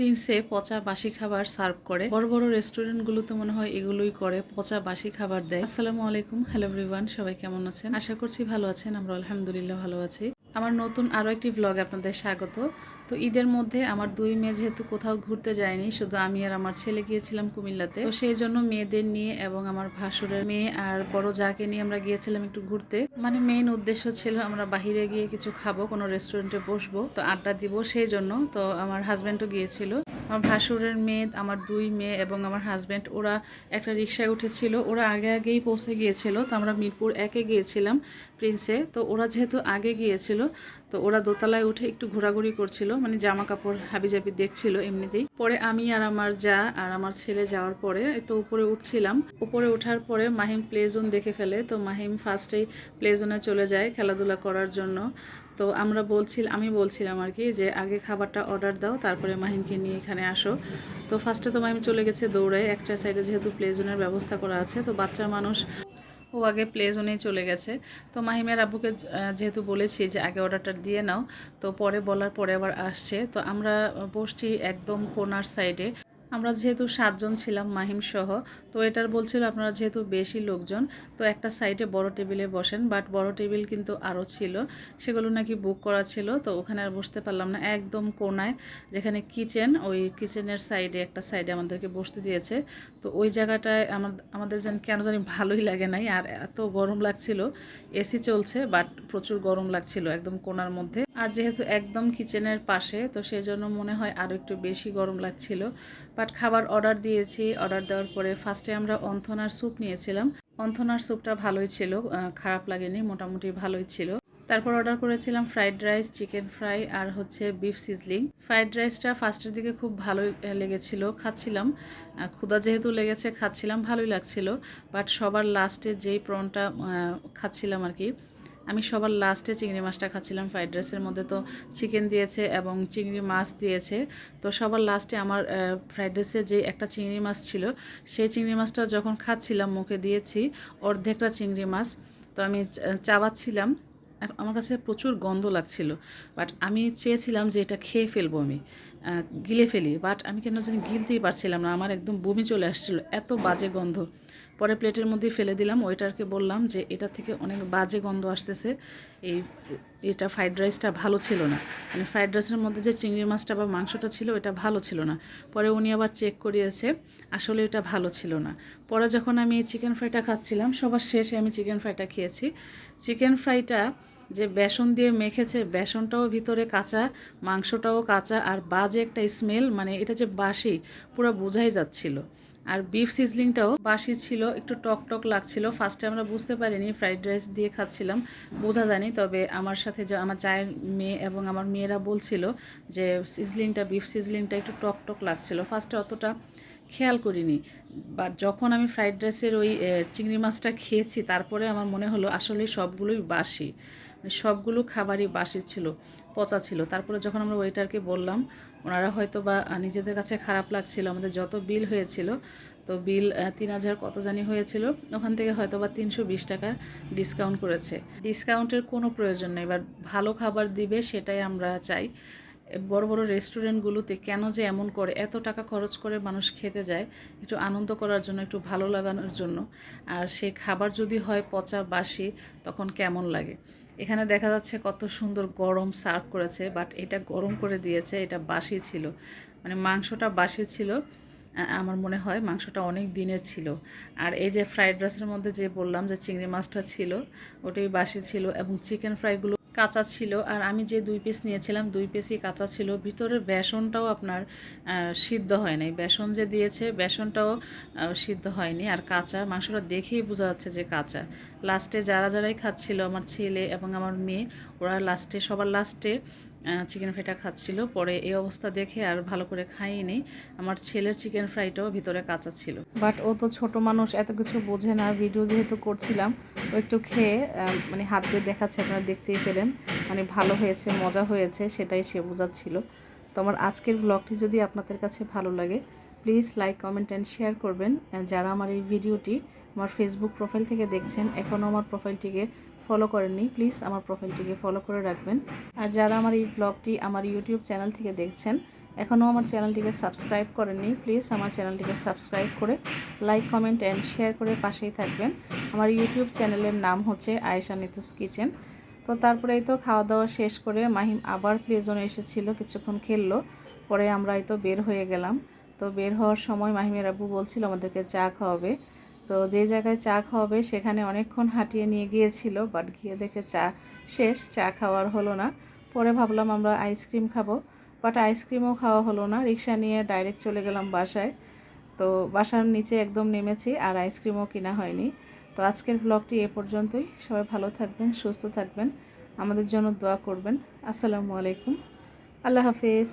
প্রিন্সে পচা বাসি খাবার সার্ভ করে। বড় বড় রেস্টুরেন্টগুলোতে মনে হয় এগুলোই করে, পচা বাসি খাবার দেয়। আসসালামু আলাইকুম, হ্যালো এভরিওয়ান, সবাই কেমন আছেন? আশা করছি ভালো আছেন আমরা আলহামদুলিল্লাহ ভালো আছি। আমার নতুন আরও একটি ব্লগ আপনাদের স্বাগত। তো ঈদের মধ্যে আমার দুই মেয়ে যেহেতু কোথাও ঘুরতে যায়নি, শুধু আমি আর আমার ছেলে গিয়েছিলাম কুমিল্লাতে। তো সেই জন্য মেয়েদের নিয়ে এবং আমার ভাসুরের মেয়ে আর বড় যাকে নিয়ে আমরা গিয়েছিলাম একটু ঘুরতে মানে মেইন উদ্দেশ্য ছিল আমরা বাহিরে গিয়ে কিছু খাব, কোনো রেস্টুরেন্টে বসবো, তো আড্ডা দিব সেই জন্য। তো আমার হাজব্যান্ডও গিয়েছিল। আমার ভাসুরের মেয়ে, আমার দুই মেয়ে এবং আমার হাজব্যান্ড ওরা একটা রিক্সায় উঠেছিল। ওরা আগে আগেই পৌঁছে গিয়েছিল। তো আমরা মিরপুর একে গিয়েছিলাম। প্রিন্সে তো ওরা যেহেতু আগে গিয়েছিল, তো ওরা দোতলায় উঠে একটু ঘোরাঘুরি করছিল মানে জামা কাপড় হাবিজাবি দেখছিল এমনিতেই। পরে আমি আর আমার যা আর আমার ছেলে যাওয়ার পরে তো উপরে উঠছিলাম। উপরে ওঠার পরে মাহিম প্লে জোন দেখে ফেলে, তো মাহিম ফার্স্টেই প্লে জোনে চলে যায় খেলাধুলা করার জন্য। তো আমরা বলছিল, আমি বলছিলাম আর কি যে, আগে খাবারটা অর্ডার দাও, তারপরে মাহিমকে নিয়ে এখানে আসো। তো ফার্স্টে তো মাহিম চলে গেছে দৌড়ায়, একটা সাইডে যেহেতু প্লে জোনের ব্যবস্থা করা আছে, তো বাচ্চা মানুষ ও আগে প্লে জোনেই চলে গেছে। তো মাহিমের আব্বুকে যেহেতু বলেছি যে আগে অর্ডারটা দিয়ে নাও, তো পরে বলার পরে আবার আসছে। তো আমরা বসছি একদম কোনার সাইডে আমরা যেহেতু সাতজন ছিলাম মাহিম সহ, তো এটার বলছিল আপনারা যেহেতু বেশি লোকজন, তো একটা সাইডে বড় টেবিলে বসেন, বাট বড় টেবিল কিন্তু আরও ছিল, সেগুলো নাকি বুক করা ছিল, তো ওখানে আর বসতে পারলাম না। একদম কোনায়, যেখানে কিচেন, ওই কিচেনের সাইডে, একটা সাইডে আমাদেরকে বসতে দিয়েছে, তো ওই জায়গাটায় আমা- আমাদের যেন কেন জানি ভালোই লাগে নাই, আর এত গরম লাগছিল, এসি চলছে, বাট প্রচুর গরম লাগছিল একদম কোনার মধ্যে। আর যেহেতু একদম কিচেনের পাশে, তো সেই জন্য মনে হয় আরও একটু বেশি গরম লাগছিল বাট খাবার অর্ডার দিয়েছি, অর্ডার দেওয়ার পরে ফার্স্টে আমরা অন্থনার স্যুপ নিয়েছিলাম। অন্থনার স্যুপটা ভালোই ছিল খারাপ লাগেনি, মোটামুটি ভালোই ছিল। তারপর অর্ডার করেছিলাম ফ্রাইড রাইস চিকেন ফ্রাই আর হচ্ছে বিফ সিজলিং ফ্রাইড রাইসটা ফার্স্টের দিকে খুব ভালোই লেগেছিল, খাচ্ছিলাম। ক্ষুদা যেহেতু লেগেছে, খাচ্ছিলাম, ভালোই লাগছিল। বাট সবার লাস্টে যেই প্রনটা খাচ্ছিলাম আর কি আমি সবার লাস্টে চিংড়ি মাছটা খাচ্ছিলাম ফ্রাইড রাইসের মধ্যে তো চিকেন দিয়েছে এবং চিংড়ি মাছ দিয়েছে। তো সবার লাস্টে আমার ফ্রাইড রাইসে যে একটা চিংড়ি মাছ ছিল, সেই চিংড়ি মাছটা যখন খাচ্ছিলাম, মুখে দিয়েছি অর্ধেকটা চিংড়ি মাছ, তো আমি চাবাচ্ছিলাম। আমার কাছে প্রচুর গন্ধ লাগছিল বাট আমি চেয়েছিলাম যে এটা খেয়ে ফেলব আমি গিলে ফেলি বাট আমি কেন জানি গিলতেই পারছিলাম না, আমার একদম বমি চলে আসছিল, এত বাজে গন্ধ। পরে প্লেটের মধ্যে ফেলে দিলাম। ওয়েটারকে বললাম যে এটা থেকে অনেক বাজে গন্ধ আসতেছে। এই, এটা ফ্রাইড রাইসটা ভালো ছিল না। মানে ফ্রাইড রাইসের মধ্যে যে চিংড়ি মাছটা বা মাংসটা ছিল এটা ভালো ছিল না। পরে উনি আবার চেক করিয়েছে, আসলে এটা ভালো ছিল না। পরে যখন আমি এই চিকেন ফ্রাইটা খাচ্ছিলাম, সবার শেষে আমি চিকেন ফ্রাইটা খেয়েছি। চিকেন ফ্রাইটা যে বেসন দিয়ে মেখেছে, বেসনটাও ভিতরে কাঁচা, মাংসটাও কাঁচা, আর বাজে একটা স্মেল মানে এটা যে বাসি, পুরো বোঝাই যাচ্ছিল। আর বিফ সিজলিংটাও বাসি ছিল, একটু টক টক লাগছিল। ফার্স্টে আমরা বুঝতে পারিনি ফ্রাইড রাইস দিয়ে খাচ্ছিলাম, বোঝা যায়নি। তবে আমার সাথে যে, আমার চায়ের মেয়ে এবং আমার মেয়েরা বলছিল যে সিজলিংটা বিফ সিজলিংটা একটু টক টক লাগছিল। ফার্স্টে অতটা খেয়াল করিনি। বাট যখন আমি ফ্রাইড রাইসের ওই চিংড়ি মাছটা খেয়েছি, তারপরে আমার মনে হলো আসলে সবগুলোই বাসি। সবগুলো খাবারই বাসি ছিল, পচা ছিল। তারপরে যখন আমরা ওয়েটারকে বললাম, ওনারা হয়তো বা নিজেদের কাছে খারাপ লাগছিল, আমাদের যত বিল হয়েছিল, তো বিল তিন হাজার কত জানি হয়েছিল, ওখান থেকে হয়তো বা তিনশো বিশ টাকা ডিসকাউন্ট করেছে। ডিসকাউন্টের কোনো প্রয়োজন নেই এবার ভালো খাবার দিবে সেটাই আমরা চাই। বড় বড় রেস্টুরেন্টগুলোতে কেন যে এমন করে, এত টাকা খরচ করে মানুষ খেতে যায়, একটু আনন্দ করার জন্য, একটু ভালো লাগানোর জন্য। আর সেই খাবার যদি হয় পচা বাসি, তখন কেমন লাগে? এখানে দেখা যাচ্ছে কত সুন্দর গরম সার্ভ করেছে বাট এটা গরম করে দিয়েছে, এটা বাসি ছিল। মানে মাংসটা বাসি ছিল আমার মনে হয় মাংসটা অনেক দিনের ছিল। আর এই যে ফ্রাইড রাইসের মধ্যে যে বললাম যে চিংড়ি মাছটা ছিল, ওটাই বাসি ছিল এবং চিকেন ফ্রাইগুলো কাঁচা ছিল আর আমি যে দুই পিস নিয়েছিলাম, দুই পিসই কাঁচা ছিল। ভিতরে বেসনটাও আপনার সিদ্ধ হয় নাই বেসন যে দিয়েছে, বেসনটাও সিদ্ধ হয়নি। আর কাঁচা, মাংসটা দেখেই বোঝা যাচ্ছে যে কাঁচা। লাস্টে যারা যারাই খাচ্ছিল, আমার ছেলে এবং আমার মেয়ে, ওরা লাস্টে সবার লাস্টে চিকেন ফ্রাইটা খাচ্ছিল। পরে এই অবস্থা দেখে আর ভালো করে খাইনি। আমার ছেলের চিকেন ফ্রাইটাও ভিতরে কাঁচা ছিল। বাট ও তো ছোট মানুষ, এত কিছু বোঝে না। ভিডিও যেহেতু করছিলাম, ও একটু খেয়ে মানে হাত দিয়ে দেখাচ্ছে, আপনারা দেখতেই পেলেন। মানে ভালো হয়েছে, মজা হয়েছে, সেটাই সে বোঝাচ্ছিল। তো আমার আজকের ব্লগটি যদি আপনাদের কাছে ভালো লাগে please like comment and share করবেন। যারা আমার এই ভিডিওটি আমার ফেসবুক প্রোফাইল থেকে দেখছেন, এখনও আমার প্রোফাইলটিকে ফলো করেননি। প্লিজ আমার প্রোফাইলটিকে ফলো করে রাখবেন। আর যারা আমার এই ব্লগটি আমার ইউটিউব চ্যানেল থেকে দেখছেন, এখনও আমার চ্যানেলটিকে সাবস্ক্রাইব করেননি প্লিজ আমার চ্যানেলটিকে সাবস্ক্রাইব করে লাইক কমেন্ট অ্যান্ড শেয়ার করে পাশেই থাকবেন। আমার ইউটিউব চ্যানেলের নাম হচ্ছে আয়েশা নিতুস কিচেন। তো তারপরে এই তো খাওয়া দাওয়া শেষ করে মাহিম আবার প্লেজনে এসেছিল, কিছুক্ষণ খেললো, পরে আমরা এই তো বের হয়ে গেলাম। তো বের হওয়ার সময় মাহিমের আব্বু বলছিল, আমাদেরকে চা খাওয়াবে। তো যে জায়গায় চা খাওয়াবে সেখানে অনেকক্ষণ হাঁটিয়ে নিয়ে গিয়েছিল বাট গিয়ে দেখে চা শেষ, চা খাওয়ার হলো না। পরে ভাবলাম আমরা আইসক্রিম খাব বাট আইসক্রিমও খাওয়া হলো না। রিক্সা নিয়ে ডাইরেক্ট চলে গেলাম বাসায়। তো বাসার নিচে একদম নেমেছি আর আইসক্রিমও কিনা হয়নি। তো আজকের ব্লগটি এ পর্যন্তই। সবাই ভালো থাকবেন, সুস্থ থাকবেন। আমাদের জন্য দোয়া করবেন। আসসালামু আলাইকুম। আল্লাহ হাফিজ।